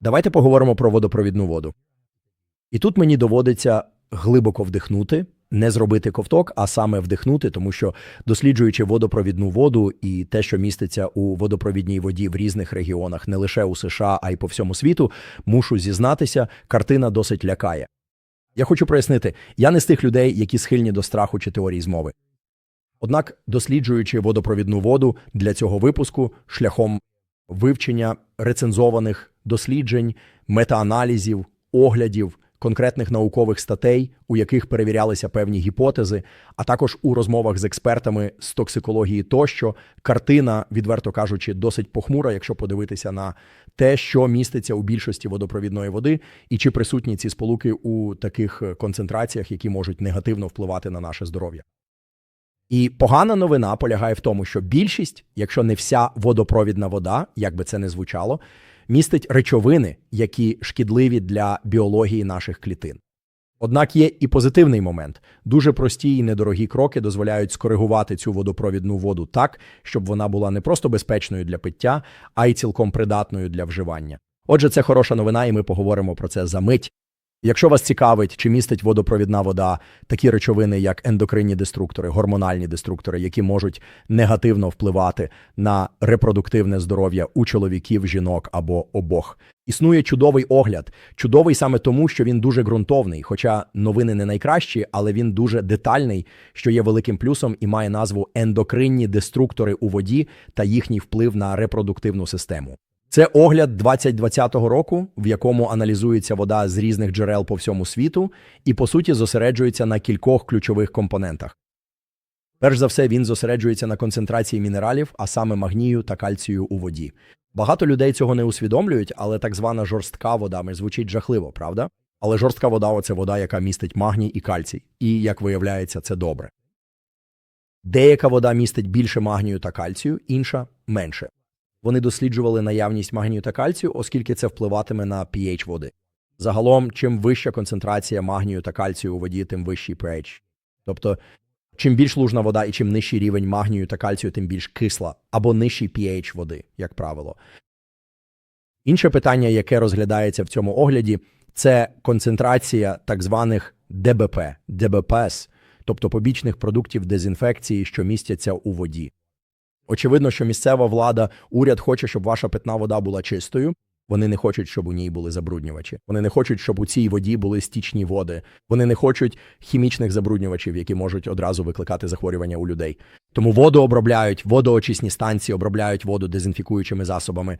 Давайте поговоримо про водопровідну воду. І тут мені доводиться глибоко вдихнути, не зробити ковток, а саме вдихнути, тому що досліджуючи водопровідну воду і те, що міститься у водопровідній воді в різних регіонах, не лише у США, а й по всьому світу, мушу зізнатися, картина досить лякає. Я хочу прояснити, я не з тих людей, які схильні до страху чи теорії змови. Однак, досліджуючи водопровідну воду для цього випуску шляхом вивчення рецензованих досліджень, метааналізів, оглядів, конкретних наукових статей, у яких перевірялися певні гіпотези, а також у розмовах з експертами з токсикології тощо, картина, відверто кажучи, досить похмура, якщо подивитися на те, що міститься у більшості водопровідної води, і чи присутні ці сполуки у таких концентраціях, які можуть негативно впливати на наше здоров'я. І погана новина полягає в тому, що більшість, якщо не вся водопровідна вода, як би це не звучало, містить речовини, які шкідливі для біології наших клітин. Однак є і позитивний момент. Дуже прості і недорогі кроки дозволяють скоригувати цю водопровідну воду так, щоб вона була не просто безпечною для пиття, а й цілком придатною для вживання. Отже, це хороша новина, і ми поговоримо про це за мить. Якщо вас цікавить, чи містить водопровідна вода такі речовини, як ендокринні деструктори, гормональні деструктори, які можуть негативно впливати на репродуктивне здоров'я у чоловіків, жінок або обох. Існує чудовий огляд, чудовий саме тому, що він дуже ґрунтовний. Хоча новини не найкращі, але він дуже детальний, що є великим плюсом і має назву ендокринні деструктори у воді та їхній вплив на репродуктивну систему. Це огляд 2020 року, в якому аналізується вода з різних джерел по всьому світу, і по суті зосереджується на кількох ключових компонентах. Перш за все, він зосереджується на концентрації мінералів, а саме магнію та кальцію у воді. Багато людей цього не усвідомлюють, але так звана жорстка вода звучить жахливо, правда? Але жорстка вода це вода, яка містить магній і кальцій, і, як виявляється, це добре. Деяка вода містить більше магнію та кальцію, інша менше. Вони досліджували наявність магнію та кальцію, оскільки це впливатиме на pH води. Загалом, чим вища концентрація магнію та кальцію у воді, тим вищий pH. Тобто, чим більш лужна вода і чим нижчий рівень магнію та кальцію, тим більш кисла або нижчий pH води, як правило. Інше питання, яке розглядається в цьому огляді, це концентрація так званих ДБП, ДБПС, тобто побічних продуктів дезінфекції, що містяться у воді. Очевидно, що місцева влада, уряд хоче, щоб ваша питна вода була чистою. Вони не хочуть, щоб у ній були забруднювачі. Вони не хочуть, щоб у цій воді були стічні води. Вони не хочуть хімічних забруднювачів, які можуть одразу викликати захворювання у людей. Тому воду обробляють, водоочисні станції обробляють воду дезінфікуючими засобами.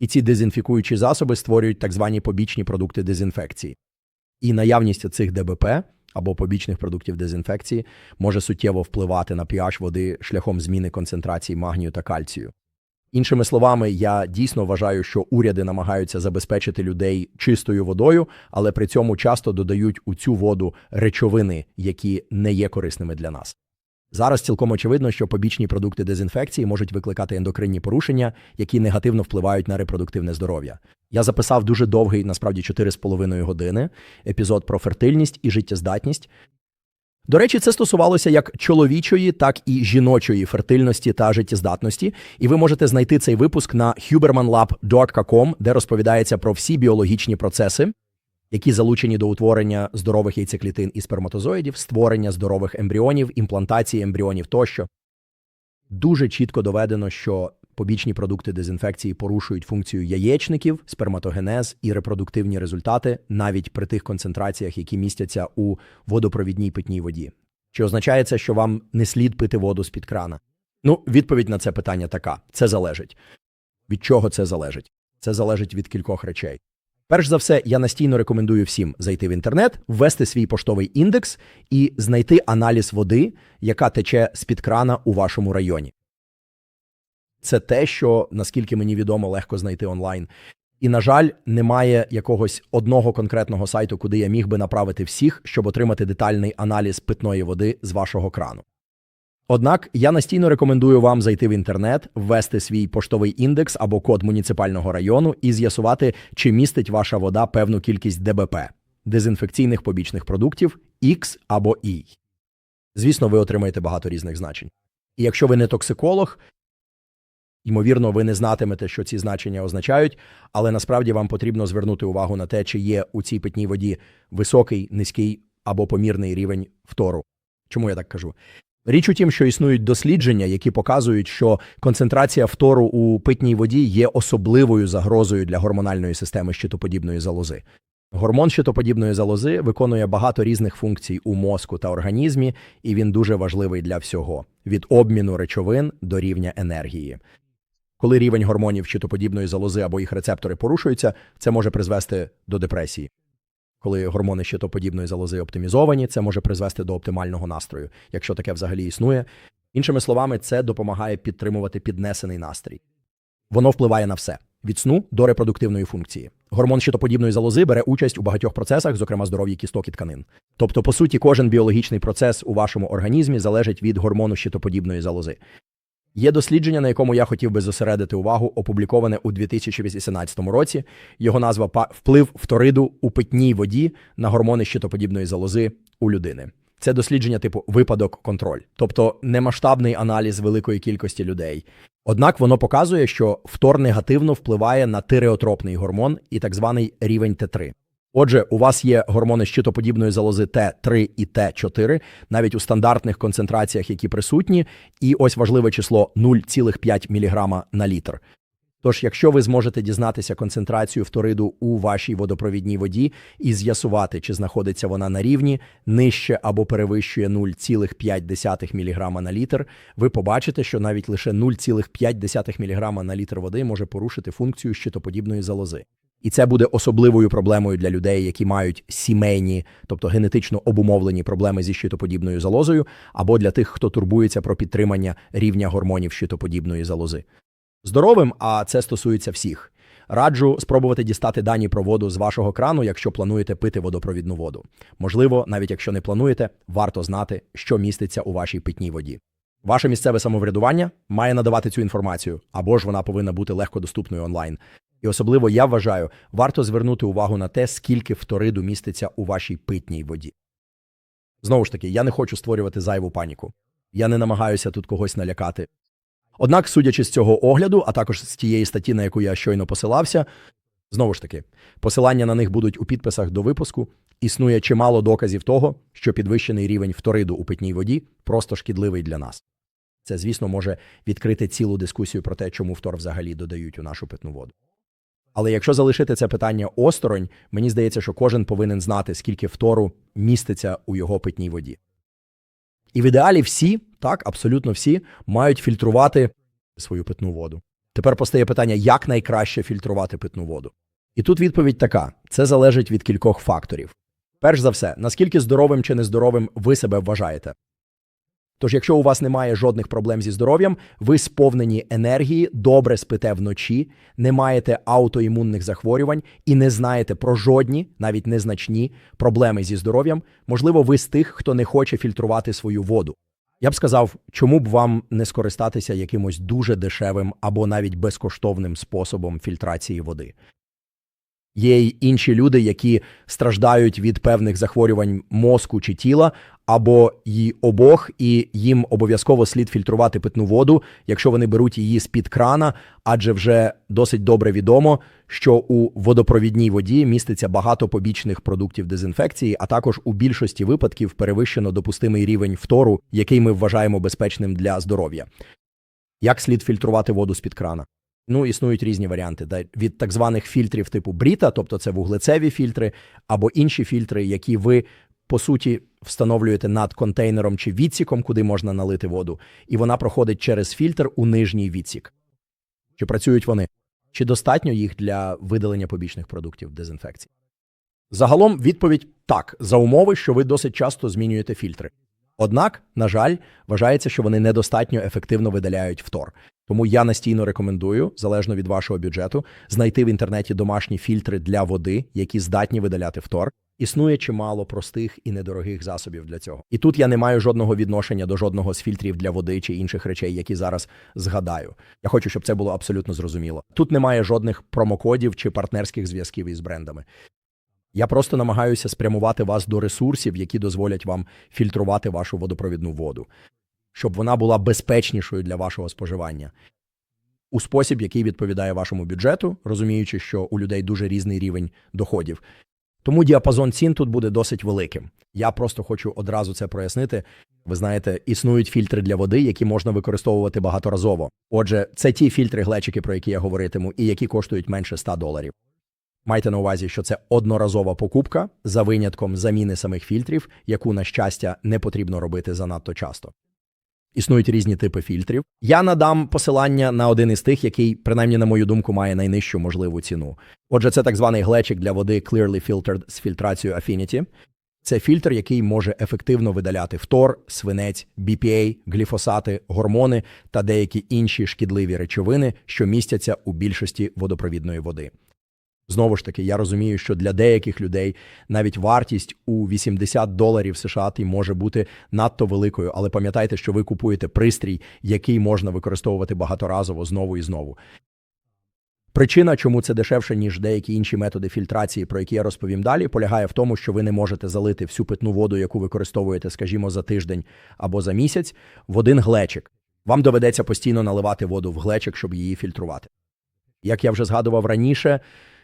І ці дезінфікуючі засоби створюють так звані побічні продукти дезінфекції. І наявність цих ДБП або побічних продуктів дезінфекції може суттєво впливати на pH води шляхом зміни концентрації магнію та кальцію. Іншими словами, я дійсно вважаю, що уряди намагаються забезпечити людей чистою водою, але при цьому часто додають у цю воду речовини, які не є корисними для нас. Зараз цілком очевидно, що побічні продукти дезінфекції можуть викликати ендокринні порушення, які негативно впливають на репродуктивне здоров'я. Я записав дуже довгий, насправді 4,5 години, епізод про фертильність і життєздатність. До речі, це стосувалося як чоловічої, так і жіночої фертильності та життєздатності, і ви можете знайти цей випуск на hubermanlab.com, де розповідається про всі біологічні процеси, які залучені до утворення здорових яйцеклітин і сперматозоїдів, створення здорових ембріонів, імплантації ембріонів тощо. Дуже чітко доведено, що побічні продукти дезінфекції порушують функцію яєчників, сперматогенез і репродуктивні результати навіть при тих концентраціях, які містяться у водопровідній питній воді. Чи означає це, що вам не слід пити воду з-під крана? Ну, відповідь на це питання така: це залежить. Від чого це залежить? Це залежить від кількох речей. Перш за все, я настійно рекомендую всім зайти в інтернет, ввести свій поштовий індекс і знайти аналіз води, яка тече з-під крана у вашому районі. Це те, що, наскільки мені відомо, легко знайти онлайн. І, на жаль, немає якогось одного конкретного сайту, куди я міг би направити всіх, щоб отримати детальний аналіз питної води з вашого крану. Однак я настійно рекомендую вам зайти в інтернет, ввести свій поштовий індекс або код муніципального району і з'ясувати, чи містить ваша вода певну кількість ДБП дезінфекційних побічних продуктів X або Y. Звісно, ви отримаєте багато різних значень. І якщо ви не токсиколог, Ймовірно, ви не знатимете, що ці значення означають, але насправді вам потрібно звернути увагу на те, чи є у цій питній воді високий, низький або помірний рівень фтору. Чому я так кажу? Річ у тім, що існують дослідження, які показують, що концентрація фтору у питній воді є особливою загрозою для гормональної системи щитоподібної залози. Гормон щитоподібної залози виконує багато різних функцій у мозку та організмі, і він дуже важливий для всього від обміну речовин до рівня енергії. Коли рівень гормонів щитоподібної залози або їх рецептори порушуються, це може призвести до депресії. Коли гормони щитоподібної залози оптимізовані, це може призвести до оптимального настрою, якщо таке взагалі існує. Іншими словами, це допомагає підтримувати піднесений настрій. Воно впливає на все від сну до репродуктивної функції. Гормон щитоподібної залози бере участь у багатьох процесах, зокрема здоров'ї кісток і тканин. Тобто, по суті, кожен біологічний процес у вашому організмі залежить від гормону щитоподібної залози. Є дослідження, на якому я хотів би зосередити увагу, опубліковане у 2018 році. Його назва «Па- Вплив фториду у питній воді на гормони щитоподібної залози у людини. Це дослідження типу випадок-контроль, тобто немасштабний аналіз великої кількості людей. Однак воно показує, що фтор негативно впливає на тиреотропний гормон і так званий рівень Т3. Отже, у вас є гормони щитоподібної залози Т3 і Т4, навіть у стандартних концентраціях, які присутні, і ось важливе число 0,5 мг на літр. Тож, якщо ви зможете дізнатися концентрацію фториду у вашій водопровідній воді і з'ясувати, чи знаходиться вона на рівні нижче або перевищує 0,5 мг на літр, ви побачите, що навіть лише 0,5 мг на літр води може порушити функцію щитоподібної залози. І це буде особливою проблемою для людей, які мають сімейні, тобто генетично обумовлені проблеми зі щитоподібною залозою, або для тих, хто турбується про підтримання рівня гормонів щитоподібної залози. Здоровим, а це стосується всіх. Раджу спробувати дістати дані про воду з вашого крану, якщо плануєте пити водопровідну воду. Можливо, навіть якщо не плануєте, варто знати, що міститься у вашій питній воді. Ваше місцеве самоврядування має надавати цю інформацію, або ж вона повинна бути легкодоступною онлайн. І особливо я вважаю, варто звернути увагу на те, скільки фториду міститься у вашій питній воді. Знову ж таки, я не хочу створювати зайву паніку. Я не намагаюся тут когось налякати. Однак, судячи з цього огляду, а також з тієї статті, на яку я щойно посилався, знову ж таки, посилання на них будуть у підписах до випуску. Існує чимало доказів того, що підвищений рівень фториду у питній воді просто шкідливий для нас. Це, звісно, може відкрити цілу дискусію про те, чому фтор взагалі додають у нашу питну воду. Але якщо залишити це питання осторонь, мені здається, що кожен повинен знати, скільки фтору міститься у його питній воді. І в ідеалі всі, так, абсолютно всі, мають фільтрувати свою питну воду. Тепер постає питання, як найкраще фільтрувати питну воду. І тут відповідь така: це залежить від кількох факторів. Перш за все, наскільки здоровим чи нездоровим ви себе вважаєте. Тож, якщо у вас немає жодних проблем зі здоров'ям, ви сповнені енергії, добре спите вночі, не маєте аутоімунних захворювань і не знаєте про жодні, навіть незначні проблеми зі здоров'ям, можливо, ви з тих, хто не хоче фільтрувати свою воду. Я б сказав, чому б вам не скористатися якимось дуже дешевим або навіть безкоштовним способом фільтрації води. Є й інші люди, які страждають від певних захворювань мозку чи тіла, або й обох, і їм обов'язково слід фільтрувати питну воду, якщо вони беруть її з-під крана, адже вже досить добре відомо, що у водопровідній воді міститься багато побічних продуктів дезінфекції, а також у більшості випадків перевищено допустимий рівень фтору, який ми вважаємо безпечним для здоров'я. Як слід фільтрувати воду з-під крана? Ну, існують різні варіанти да, від так званих фільтрів типу Бріта, тобто це вуглецеві фільтри, або інші фільтри, які ви по суті встановлюєте над контейнером чи відсіком, куди можна налити воду, і вона проходить через фільтр у нижній відсік. Чи працюють вони? Чи достатньо їх для видалення побічних продуктів дезінфекції? Загалом відповідь так, за умови, що ви досить часто змінюєте фільтри. Однак, на жаль, вважається, що вони недостатньо ефективно видаляють фтор. Тому я настійно рекомендую, залежно від вашого бюджету, знайти в інтернеті домашні фільтри для води, які здатні видаляти фтор. Існує чимало простих і недорогих засобів для цього. І тут я не маю жодного відношення до жодного з фільтрів для води чи інших речей, які зараз згадаю. Я хочу, щоб це було абсолютно зрозуміло. Тут немає жодних промокодів чи партнерських зв'язків із брендами. Я просто намагаюся спрямувати вас до ресурсів, які дозволять вам фільтрувати вашу водопровідну воду, щоб вона була безпечнішою для вашого споживання. у спосіб, який відповідає вашому бюджету, розуміючи, що у людей дуже різний рівень доходів. Тому діапазон цін тут буде досить великим. Я просто хочу одразу це прояснити. Ви знаєте, існують фільтри для води, які можна використовувати багаторазово. Отже, це ті фільтри глечики, про які я говоритиму, і які коштують менше 100 доларів. Майте на увазі, що це одноразова покупка за винятком заміни самих фільтрів, яку, на щастя, не потрібно робити занадто часто. Існують різні типи фільтрів. Я надам посилання на один із тих, який, принаймні, на мою думку, має найнижчу можливу ціну. Отже, це так званий глечик для води Clearly Filtered з фільтрацією Affinity. Це фільтр, який може ефективно видаляти фтор, свинець, BPA, гліфосати, гормони та деякі інші шкідливі речовини, що містяться у більшості водопровідної води. Знову ж таки, я розумію, що для деяких людей навіть вартість у 80 доларів США може бути надто великою, але пам'ятайте, що ви купуєте пристрій, який можна використовувати багаторазово знову і знову. Причина, чому це дешевше, ніж деякі інші методи фільтрації, про які я розповім далі, полягає в тому, що ви не можете залити всю питну воду, яку використовуєте, скажімо, за тиждень або за місяць, в один глечик. Вам доведеться постійно наливати воду в глечик, щоб її фільтрувати. Як я вже згадував раніше,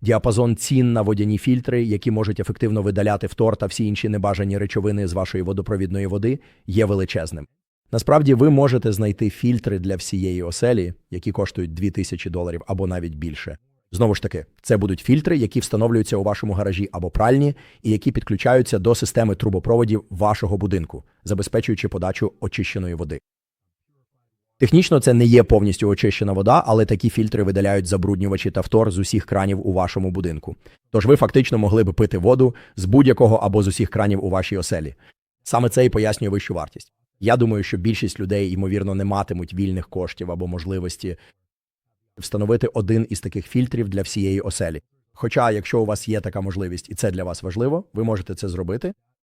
діапазон цін на водяні фільтри, які можуть ефективно видаляти фтор та всі інші небажані речовини з вашої водопровідної води, є величезним. Насправді ви можете знайти фільтри для всієї оселі, які коштують 2000 доларів або навіть більше. Знову ж таки, це будуть фільтри, які встановлюються у вашому гаражі або пральні, і які підключаються до системи трубопроводів вашого будинку, забезпечуючи подачу очищеної води. Технічно це не є повністю очищена вода, але такі фільтри видаляють забруднювачі та фтор з усіх кранів у вашому будинку. Тож ви фактично могли б пити воду з будь-якого або з усіх кранів у вашій оселі. Саме це і пояснює вищу вартість. Я думаю, що більшість людей, ймовірно, не матимуть вільних коштів або можливості встановити один із таких фільтрів для всієї оселі. Хоча, якщо у вас є така можливість і це для вас важливо, ви можете це зробити.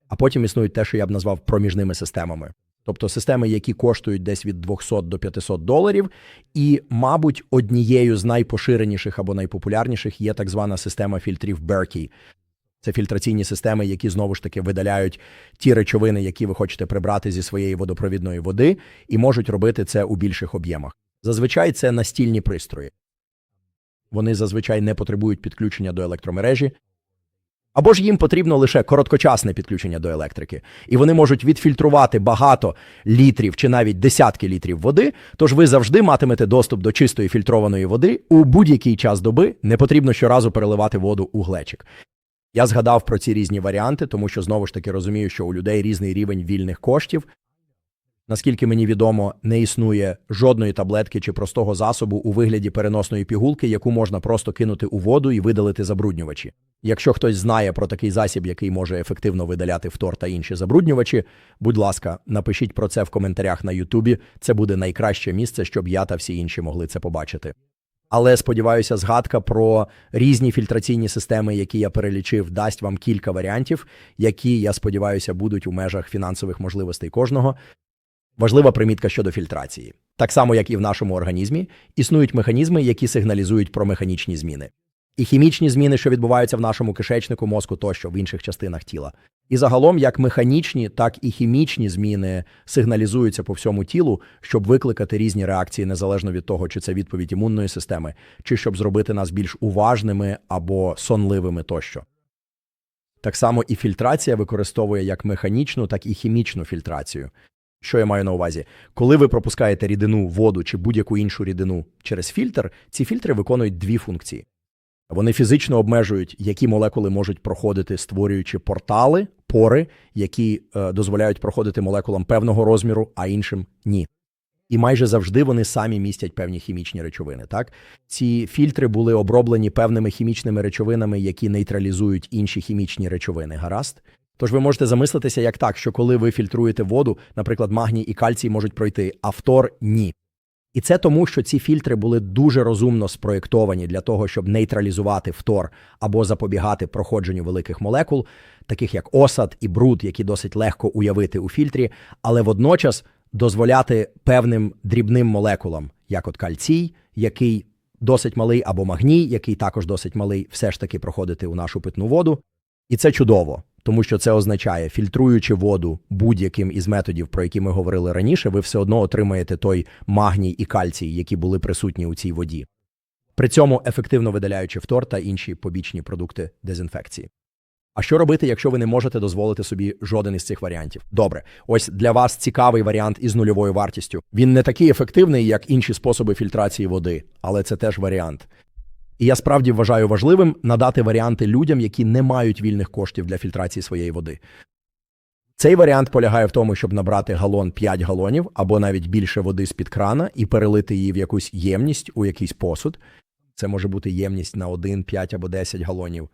А потім існують те, що я б назвав проміжними системами. Тобто системи, які коштують десь від 200 до 500 доларів, і, мабуть, однією з найпоширеніших або найпопулярніших є так звана система фільтрів Berkey. Це фільтраційні системи, які знову ж таки видаляють ті речовини, які ви хочете прибрати зі своєї водопровідної води, і можуть робити це у більших об'ємах. Зазвичай це настільні пристрої. Вони зазвичай не потребують підключення до електромережі, або ж їм потрібно лише короткочасне підключення до електрики, і вони можуть відфільтрувати багато літрів чи навіть десятки літрів води. Тож ви завжди матимете доступ до чистої фільтрованої води у будь-який час доби. Не потрібно щоразу переливати воду у глечик. Я згадав про ці різні варіанти, тому що знову ж таки розумію, що у людей різний рівень вільних коштів. Наскільки мені відомо, не існує жодної таблетки чи простого засобу у вигляді переносної пігулки, яку можна просто кинути у воду і видалити забруднювачі. Якщо хтось знає про такий засіб, який може ефективно видаляти фтор та інші забруднювачі, будь ласка, напишіть про це в коментарях на Ютубі. Це буде найкраще місце, щоб я та всі інші могли це побачити. Але сподіваюся, згадка про різні фільтраційні системи, які я перелічив, дасть вам кілька варіантів, які я сподіваюся будуть у межах фінансових можливостей кожного. Важлива примітка щодо фільтрації. Так само, як і в нашому організмі, існують механізми, які сигналізують про механічні зміни, і хімічні зміни, що відбуваються в нашому кишечнику, мозку тощо в інших частинах тіла. І загалом, як механічні, так і хімічні зміни сигналізуються по всьому тілу, щоб викликати різні реакції незалежно від того, чи це відповідь імунної системи, чи щоб зробити нас більш уважними або сонливими тощо. Так само і фільтрація використовує як механічну, так і хімічну фільтрацію. Що я маю на увазі? Коли ви пропускаєте рідину, воду чи будь-яку іншу рідину через фільтр, ці фільтри виконують дві функції. Вони фізично обмежують, які молекули можуть проходити, створюючи портали, пори, які е, дозволяють проходити молекулам певного розміру, а іншим ні. І майже завжди вони самі містять певні хімічні речовини. Так, ці фільтри були оброблені певними хімічними речовинами, які нейтралізують інші хімічні речовини. Гаразд. Тож ви можете замислитися як так, що коли ви фільтруєте воду, наприклад, магній і кальцій можуть пройти, а фтор ні. І це тому, що ці фільтри були дуже розумно спроєктовані для того, щоб нейтралізувати фтор або запобігати проходженню великих молекул, таких як осад і бруд, які досить легко уявити у фільтрі, але водночас дозволяти певним дрібним молекулам, як от кальцій, який досить малий, або магній, який також досить малий, все ж таки проходити у нашу питну воду. І це чудово тому що це означає, фільтруючи воду будь-яким із методів, про які ми говорили раніше, ви все одно отримаєте той магній і кальцій, які були присутні у цій воді. При цьому ефективно видаляючи фтор та інші побічні продукти дезінфекції. А що робити, якщо ви не можете дозволити собі жоден із цих варіантів? Добре, ось для вас цікавий варіант із нульовою вартістю. Він не такий ефективний, як інші способи фільтрації води, але це теж варіант. І я справді вважаю важливим надати варіанти людям, які не мають вільних коштів для фільтрації своєї води. Цей варіант полягає в тому, щоб набрати галон 5 галонів або навіть більше води з-під крана і перелити її в якусь ємність у якийсь посуд. Це може бути ємність на 1, 5 або 10 галонів.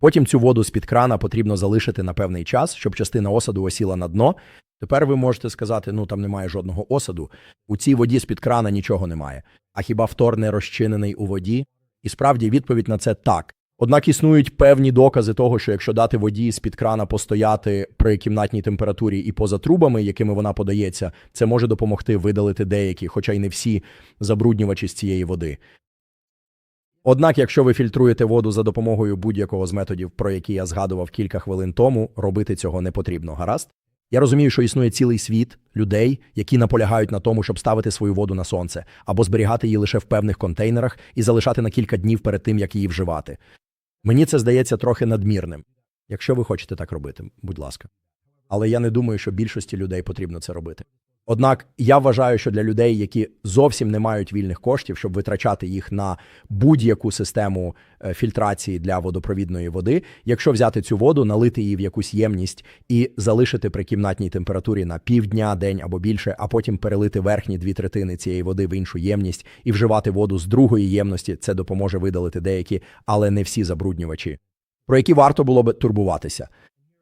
Потім цю воду з-під крана потрібно залишити на певний час, щоб частина осаду осіла на дно. Тепер ви можете сказати, ну там немає жодного осаду. У цій воді з-під крана нічого немає. А хіба втор не розчинений у воді? І справді відповідь на це так. Однак існують певні докази того, що якщо дати воді з-під крана постояти при кімнатній температурі і поза трубами, якими вона подається, це може допомогти видалити деякі, хоча й не всі забруднювачі з цієї води. Однак, якщо ви фільтруєте воду за допомогою будь-якого з методів, про які я згадував кілька хвилин тому, робити цього не потрібно. Гаразд? Я розумію, що існує цілий світ людей, які наполягають на тому, щоб ставити свою воду на сонце або зберігати її лише в певних контейнерах і залишати на кілька днів перед тим, як її вживати. Мені це здається трохи надмірним. Якщо ви хочете так робити, будь ласка. Але я не думаю, що більшості людей потрібно це робити. Однак я вважаю, що для людей, які зовсім не мають вільних коштів, щоб витрачати їх на будь-яку систему е, фільтрації для водопровідної води, якщо взяти цю воду, налити її в якусь ємність і залишити при кімнатній температурі на півдня, день або більше, а потім перелити верхні дві третини цієї води в іншу ємність і вживати воду з другої ємності, це допоможе видалити деякі, але не всі забруднювачі, про які варто було би турбуватися.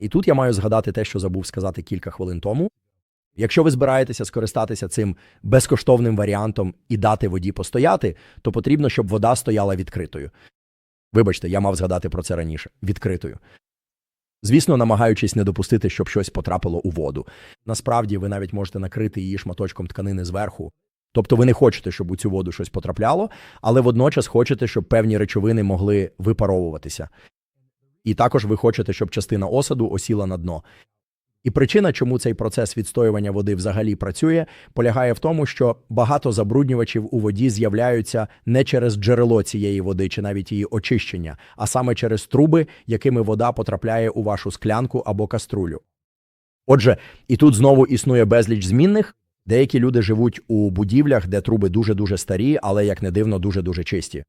І тут я маю згадати те, що забув сказати кілька хвилин тому. Якщо ви збираєтеся скористатися цим безкоштовним варіантом і дати воді постояти, то потрібно, щоб вода стояла відкритою. Вибачте, я мав згадати про це раніше відкритою. Звісно, намагаючись не допустити, щоб щось потрапило у воду. Насправді, ви навіть можете накрити її шматочком тканини зверху. Тобто ви не хочете, щоб у цю воду щось потрапляло, але водночас хочете, щоб певні речовини могли випаровуватися. І також ви хочете, щоб частина осаду осіла на дно. І причина, чому цей процес відстоювання води взагалі працює, полягає в тому, що багато забруднювачів у воді з'являються не через джерело цієї води чи навіть її очищення, а саме через труби, якими вода потрапляє у вашу склянку або каструлю. Отже, і тут знову існує безліч змінних. Деякі люди живуть у будівлях, де труби дуже дуже старі, але як не дивно, дуже дуже чисті.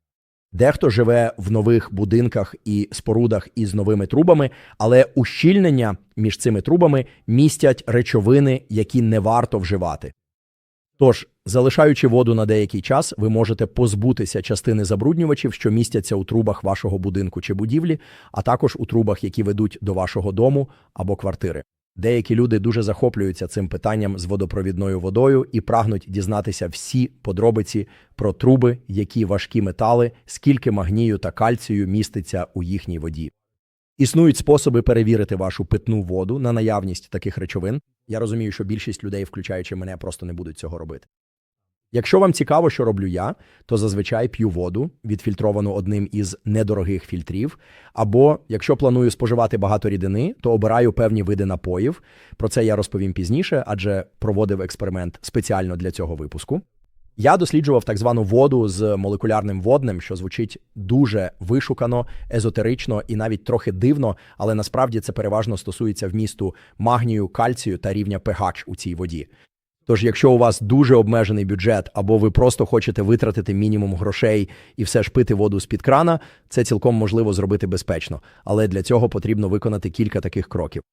Дехто живе в нових будинках і спорудах із новими трубами, але ущільнення між цими трубами містять речовини, які не варто вживати. Тож, залишаючи воду на деякий час, ви можете позбутися частини забруднювачів, що містяться у трубах вашого будинку чи будівлі, а також у трубах, які ведуть до вашого дому або квартири. Деякі люди дуже захоплюються цим питанням з водопровідною водою і прагнуть дізнатися всі подробиці про труби, які важкі метали, скільки магнію та кальцію міститься у їхній воді. Існують способи перевірити вашу питну воду на наявність таких речовин. Я розумію, що більшість людей, включаючи мене, просто не будуть цього робити. Якщо вам цікаво, що роблю я, то зазвичай п'ю воду, відфільтровану одним із недорогих фільтрів. Або якщо планую споживати багато рідини, то обираю певні види напоїв. Про це я розповім пізніше, адже проводив експеримент спеціально для цього випуску. Я досліджував так звану воду з молекулярним водним, що звучить дуже вишукано, езотерично і навіть трохи дивно, але насправді це переважно стосується вмісту магнію, кальцію та рівня pH у цій воді. Тож, якщо у вас дуже обмежений бюджет, або ви просто хочете витратити мінімум грошей і все ж пити воду з під крана, це цілком можливо зробити безпечно, але для цього потрібно виконати кілька таких кроків.